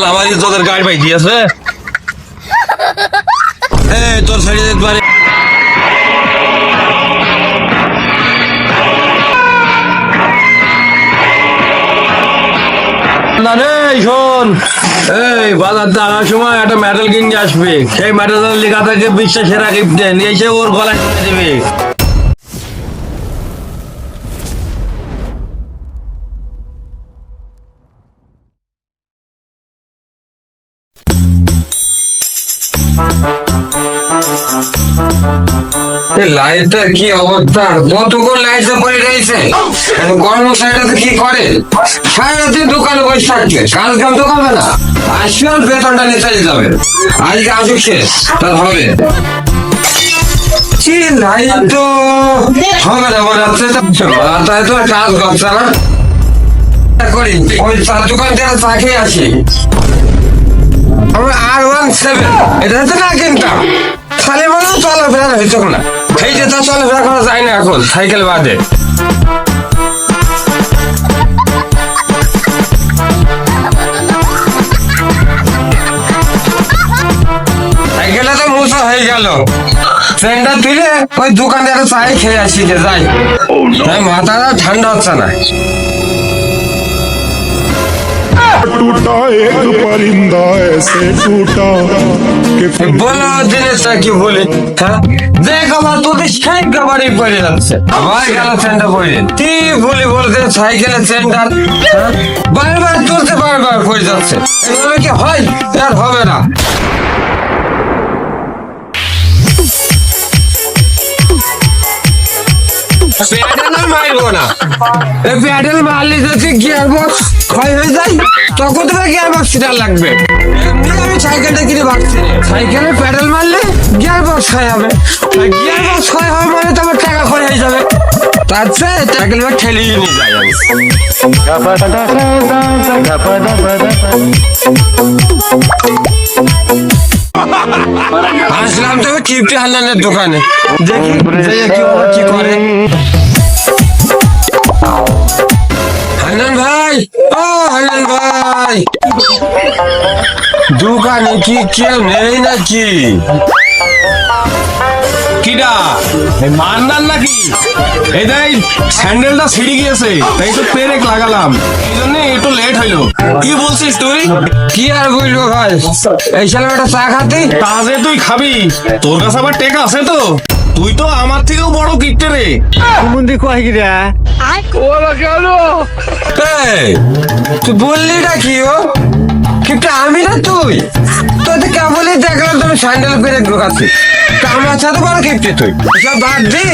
শালা আমার তোদের গাড়ি পাই দিয়েছে তোর ছেড়ে এই, বাজার সময় একটা মেডেল কিনে আসবে। সেই মেডেলের লেখা থাকে, বিশ্বাসের আগে এসে ওর গলায় দেবে। লাইটটা কি অবস্থা? কতক্ষণ লাইটটা পড়ে রয়েছে? কি করে? দোকানে বসে কাজ কাম তো না। বেতনটা চলে যাবে। আজকে আসুক শেষ হবে। করি, ওই দোকান আর ওয়ান সেভেন এটা তো না কিনতাম। খালি চলাফেরা হইতো না এই যে তা চলাফেরা করা যায় না এখন সাইকেল বাদে সাইকেলে তো মুসা হয়ে গেল ট্রেনটা তুলে ওই দোকানে একটা চাই খেয়ে আসি যে যাই তাই মাথাটা ঠান্ডা হচ্ছে না टूटा एक परिंदा ऐसे टूटा कि फिर বলো জিনিসটা কি বলি হ্যাঁ দেখ আমার পড়ে যাচ্ছে। আবার গেল চেনটা পড়ে বলি বলতে চেনটা বারবার তুলতে বারবার পড়ে যাচ্ছে। এভাবে কি হয়? আর হবে না। গিয়ার বক্স হয়ে যায়, তখন তো গিয়ার বক্স সেটা লাগবে আমি সাইকেলটা কিনে ভাবছি সাইকেলে প্যাডেল মারলে বক্স ক্ষয় হবে গিয়ার বক্স ক্ষয় হবে মানে তোমার টাকা ক্ষয় হয়ে যাবে। তার সাইকেল ঠেলে নিয়ে যাই আমি। আসলাম তো কিপটি হান্নানের দোকানে। দেখি কি কি করে। ভাই, ও হান্নান ভাই। দোকানে কি কেউ নেই নাকি? কিডা এই মান্নার নাকি? এই দেখ স্যান্ডেলটা ছিঁড়ে গিয়েছে তাই তো পেরেক লাগালাম। এই জন্য একটু লেট হইল। কি বলছিস তুই? কি আর বলব ভাই? এই একটা চা খাতি? তা যে তুই খাবি। তোর কাছে আবার টেকা আছে তো। তুই তো আমার থেকেও বড় কিপটে রে। এই, তুই বললি না কি ও? কিন্তু আমি না তুই? কেবলই দেখলাম তুমি স্যান্ডেল করে ঢোকাচ্ছি আমার সাথে বড় তুই। সব বাদ দি।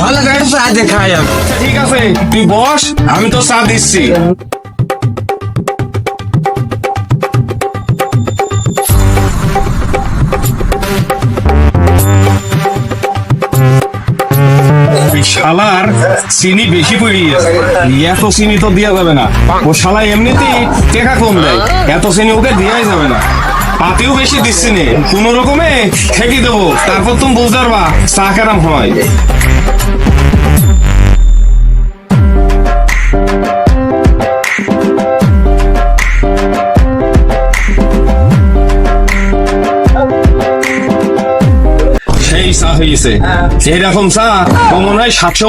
ভালো গাড়ি ঠিক আছে, তুই বস, আমি তো দিচ্ছি। শালার চিনি বেশি পড়ে গেছে এত চিনি তো দেওয়া যাবে না। ও শালা এমনিতেই টেকা কম দেয়। এত চিনি ওকে দেওয়াই যাবে না। পাতিও বেশি দিচ্ছি নে। কোন রকমে ঠেকি দেবো। তারপর তুমি বুঝতে পারবা, চা কেরাম হয়। সেই চা হয়েছে এইরকম চা মনে হয় সাতশো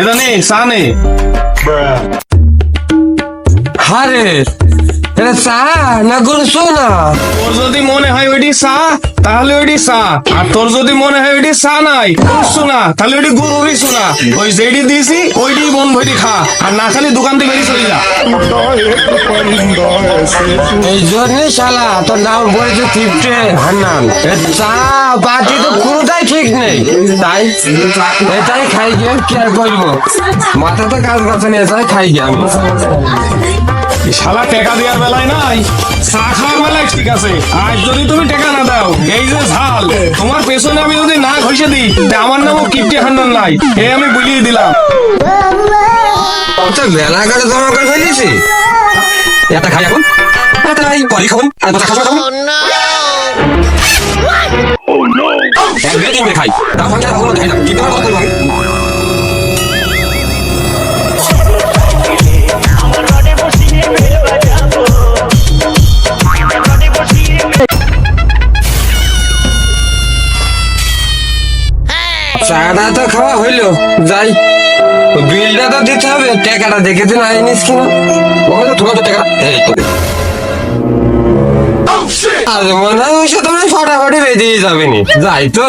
এটা নে চা নে। হারে এটা সা না গুনছো না তোর যদি মনে হয় ওইটি সা তাহলে ওইটি সা আর তোর যদি মনে হয় ওইটি সা নাই গুনছো তাহলে ওইটি গুরুরই শোনা ওই যেটি দিয়েছি ওইটি মন ভরি খা। আর না খালি দোকান থেকে বেরিয়ে চলে যা। এই জন্যে শালা তোর নাম বলেছে তিপ্টে হান্নান। চা পাটি তো কোনোটাই ঠিক নেই। তাই এটাই খাই গিয়ে কি আর করব মাথাতে কাজ করছে না এটাই খাই গিয়ে আমি। শালা টাকা দেওয়ার বেলায় নাই। চা খাওয়ার বেলায় ঠিক আছে। আজ যদি তুমি টাকা না দাও এই যে ঝাল তোমার পেছনে আমি যদি না ঘষে দিই আমার নামও কিপটি হান্নান নাই। এই আমি বুঝিয়ে দিলাম। তো বেলা করে জমা করে ফেলেছি এটা খাই এখন। এটা নাই পরে খাব। আর কথা খাব খাব এক বেলা তিন বেলা খাই। তারপর আর ভালো খাই না কিন্তু আমার কথা বলব আমি। চাটা তো খাওয়া হইল যাই। বিলটা তো দিতে হবে টাকাটা দেখে দিন আইনিস কিনা। ওখানে তোমার তো টাকা আর আজ মনে হয় ওই সাথে ফটাফটি বেরিয়ে যাবে নি। যাই তো।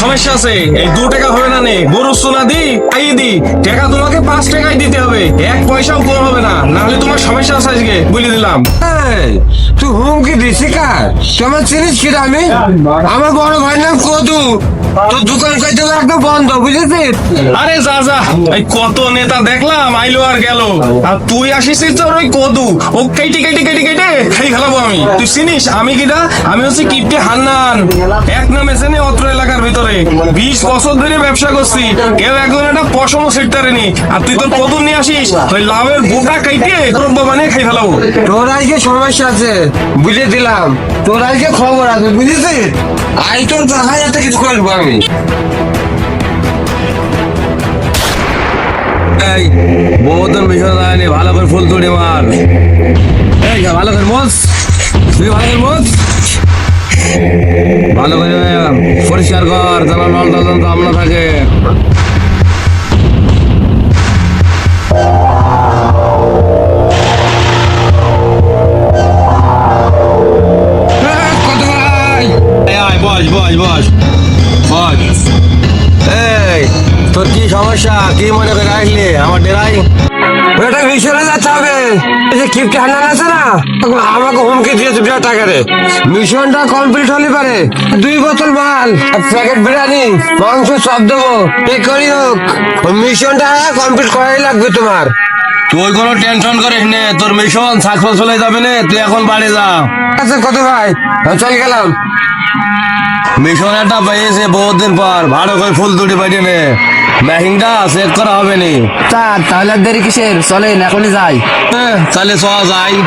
সমস্যা আছে। এই দু টাকা হবে না নে। গরু সোনা দি খাইয়ে দি। টাকা তোমাকে পাঁচ টাকাই দিতে হবে। এক পয়সাও কম হবে না। নাহলে তোমার সমস্যা আছে আজকে বলে দিলাম। তুই হুমকি দিছি কার? তোমার চিনিস কি আমি? আমার বড় ভাই নাম কদু। তোর দোকান কইতে একদম বন্ধ বুঝেছিস? আরে যা যা। এই কত নেতা দেখলাম আইলো আর গেল। আর তুই আসিস তোর ওই কদু। ও কেটে কেটে কেটে কেটে খাই খেলাবো আমি। তুই চিনিস? আমি কিনা আমি হচ্ছে কিপটে হান্নান। এক নামে চেনে অত্র এলাকার ভিতরে বিশ বছর ধরে ব্যবসা করছি। কেউ একজন একটা পশমও সেক্টারেনি আর তুই তোর কদু নিয়ে আসিস ওই লাভের গোটা কাইটে দ্রব্য বানিয়ে খাই ফেলাবো। তোর আজকে সমস্যা আছে। বুঝে দিলাম। তোর আজকে খবর আছে বুঝেছিস? আই তোর দেখা যাতে কিছু করব আমি। এই বহুদিন বিষয় যায়নি ভালো করে ফুল তুড়ি মার। এই ভালো করে মোজ তুই ভালো করে মোজ ভালো করে পরিষ্কার কর, যেন নল টল কম না থাকে এই তোর কি সমস্যা? কি মনে করে আসলি? আমার ডেরাই ওটা মিশনে যেতে হবে এই যে কিপটে হান্নান আছে না আমাকে হুমকি দিয়েছে বিরাট টাকা মিশনটা কমপ্লিট হলে পারে। দুই বোতল মাল প্যাকেট বিরিয়ানি মাংস সব দেবো। এই করি হোক মিশনটা কমপ্লিট করাই লাগবে তোমার। তুই কোনো টেনশন করিস নে তোর মিশন সাকসেসফুল হয়ে যাবে না তুই এখন বাড়ি যা। আচ্ছা কত ভাই? আমি চলে গেলাম। মিশন একটা পেয়েছে বহুত দিন পর ভালো করে ফুল তুড়ি বাইরে নে। ম্যাহিংটা চেক করা হবে নি। তা তাহলে দেরি কিসের? চলেন এখনই যাই। হ্যাঁ, তাহলে চ যাই।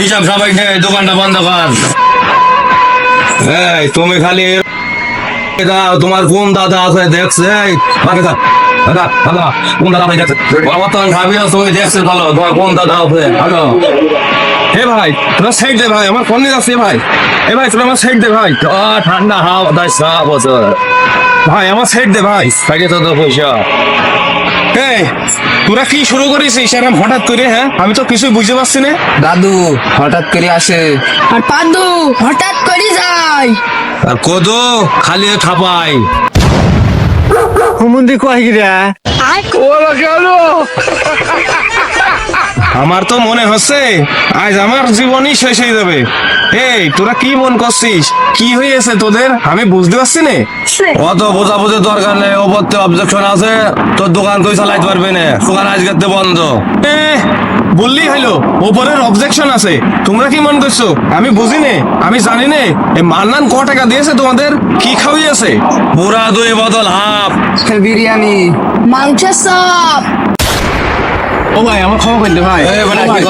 হিসাব সবাই খেয়ে দোকানটা বন্ধ কর। এই তুমি খালি দাও তোমার কোন দাদা আছে দেখছে। দাদা দাদা কোন দাদা ভাই দেখছে? তুমি দেখছে ভালো তোমার কোন দাদা আছে? হ্যালো। হে ভাই তোরা সাইড দে ভাই আমার ফোন আছে ভাই। এ ভাই তোরা আমার সাইড দে ভাই। ঠান্ডা হাওয়া বছর। ভাই আমার সাইড দে ভাই। সাইডে তো তো পয়সা। এই তোরা কি শুরু করেছিস? এরকম হঠাৎ করে হ্যাঁ? আমি তো কিছুই বুঝতে পারছি না। দাদু হঠাৎ করে আসে। আর পাদু হঠাৎ করে যায় আর কোদো খালি খাপাই হুমন্দি কয় গিরা? ওরা কেন? আমার তো মনে হচ্ছে আজ আমার জীবনই শেষ হয়ে যাবে। এই তোরা কি মন করছিস? কি হয়েছে তোদের? আমি বুঝতে পারছি না। অত বোঝাবুঝি দরকার নেই ওপরতে অবজেকশন আছে তোর দোকান তুই চালাইতে পারবি না? দোকান আজকে তো বন্ধ। এ বললি হইল ওপরের অবজেকশন আছে। তোমরা কি মন করছ? আমি বুঝি নে আমি জানি নে এই মান্নান ক টাকা দিয়েছে তোমাদের? কি খাওয়িয়েছে পুরা দুই বোতল হাফ। বিরিয়ানি। মাংসের চপ। ও ভাই আমার ক্ষমা করে দে ভাই। কি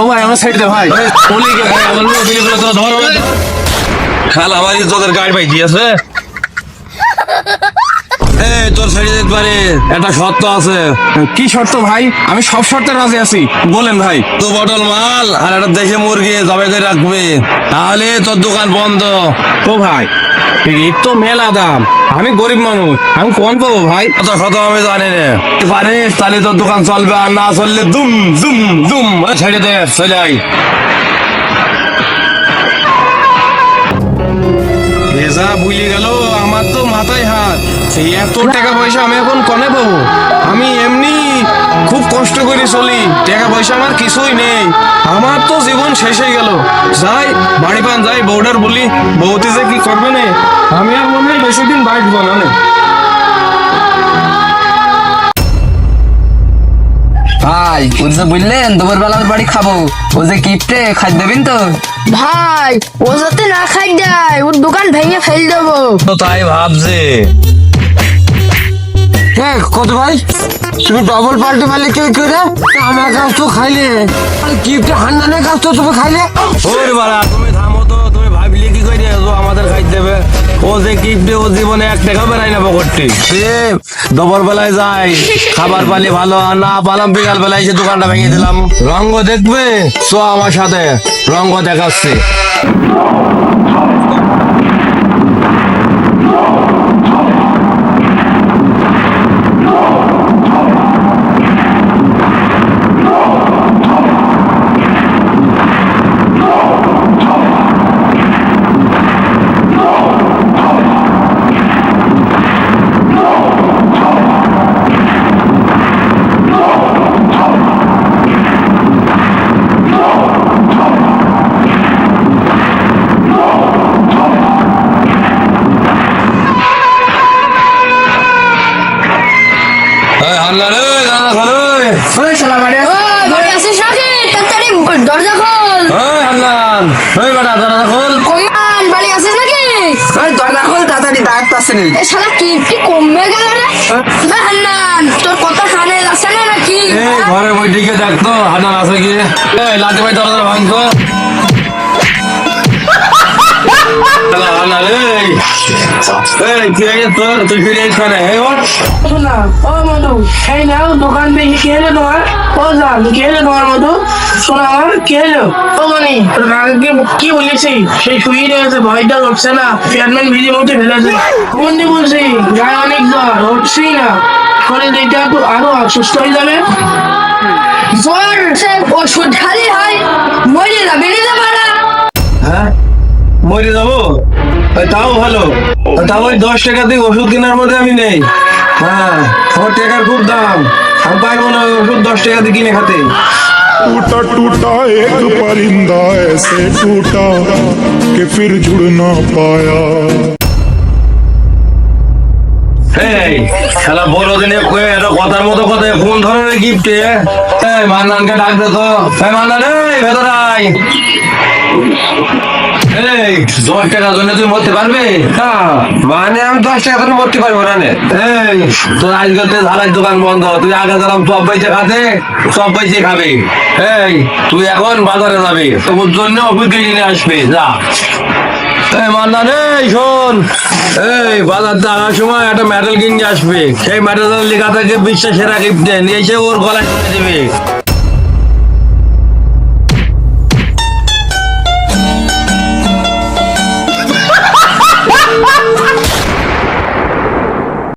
ও ভাই আমার সাইড দে ভাই। ওলি কে ভাই আমার লোক দিলে তো ধর। খাল আমার তোদের গাড়ি ভাই দিয়েছে তোর দেখতে পারি একটা শর্ত আছে। কি শর্ত ভাই? আমি সব শর্তে রাজি আছি। বলেন ভাই। তো বটল মাল আর একটা দেশে মুরগি জবাই করে রাখবি। তাহলে তোর দোকান বন্ধ। ও ভাই এই তো মেলা দাম। আমি গরিব মানুষ। আমি কোন পাবো ভাই? শত আমি জানি না। পারিস? তাহলে তোর দোকান চলবে আর না চললে দুম দুম দুম। ছেড়ে দে চলে আই যা বুঝে গেল আমার তো মাথায় হাত। সেই এত টাকা পয়সা আমি এখন কনে পাবো? আমি এমনি কষ্ট করে চলি। টাকা পয়সা আমার কিছুই নেই। আমার তো জীবন শেষ হয়ে গেল। যাই বাড়ি পান যাই বউডার বলি। বউতে যে কি করবে না? আমি আর মনে হয় বেশি দিন বাঁচবো না ভাই ও যে বুঝলেন দুপুরবেলা ওর বাড়ি খাব। ও যে কিপটে খাই দেবেন তো? ভাই ও যাতে না খাই দেয় ওর দোকান ভেঙে ফেল দেবো। তো তাই ভাবছে। হ্যাঁ কত ভাই? তুমি ডবল পাল্টে পারলে কি করে আমার কাছ তো খাইলে। গিফট হান্নানের কাছ তো তুমি খাইলে? ওরে বাড়া তুমি থামো তো তুমি ভাবলে কি করে ও আমাদের খাই দেবে? ও যে কিপটে ও জীবনে এক টাকা বেড়াই না পকটটি সে দুপুর বেলায় যাই। খাবার পালি ভালো আর না পালাম বিকাল বেলায় এসে দোকানটা ভেঙে দিলাম। রঙ্গ দেখবে? চো আমার সাথে রঙ্গ দেখাচ্ছে। দরজা খোল। ওই হাল্লান ওই বেটা দাদা খোল। কমান বাড়ি আসিস নাকি? ওই দরজা খোল তাড়াতাড়ি নি কি কি কমবে গেল রে? এ হান্নান তোর কথা কানে লাগছে না নাকি? ঘরে বই দিকে দেখতো হান্নান আছে কি? এই লাঠি ভাই দরজা ভাঙতো। দোকান দেখি কে এলো তোমার? ও কে এলো তোমার মধু? শোনা আমার এলো? ও মনি কাকাকে কি বলেছি? সেই শুয়ে রয়েছে ভয়টা উঠছে না। চেয়ারম্যান ভিজে উঠে ফেলেছে। বন্দি বলছি গায়ে অনেক জ্বর উঠছেই না। শরীর একটু আরও সুস্থ হয়ে যাবে। জ্বর ওষুধ খালি হয় মরে যাবে হ্যাঁ? মরে যাব? তাও ভালো তাও ওই দশ টাকা দিয়ে ওষুধ কেনার মধ্যে আমি নেই হ্যাঁ আমার টাকার খুব দাম আমি পারবো না ওই ওষুধ দশ টাকা দিয়ে কিনে খেতে टूटा टूटा एक परिंदा ऐसे टूटा कि फिर जुड़ ना पाया এই শালা বড় দিনে কয়ে এটা কথার মতো কথা কোন ধরনের গিফট এই মান্নানকে ডাক দে তো এই মান্নান এই ভেতরে আয় এই দশ টাকার জন্য তুই মরতে পারবে? মানে আমি দশ টাকা ধরে মরতে পারব না এই তোর আজকাল তো ঝালাই দোকান বন্ধ তুই আগে সব খাতে খাবে। এই তুই এখন বাজারে যাবে তোর জন্য অভিজ্ঞ কিনে আসবে যা। এই শোন। এই আনার সময় একটা মেডেল কিনে আসবে। সেই মেডেল লেখা থাকে বিশ্বের সেরা গিফট নিয়ে এসে ওর গলায় দিবে।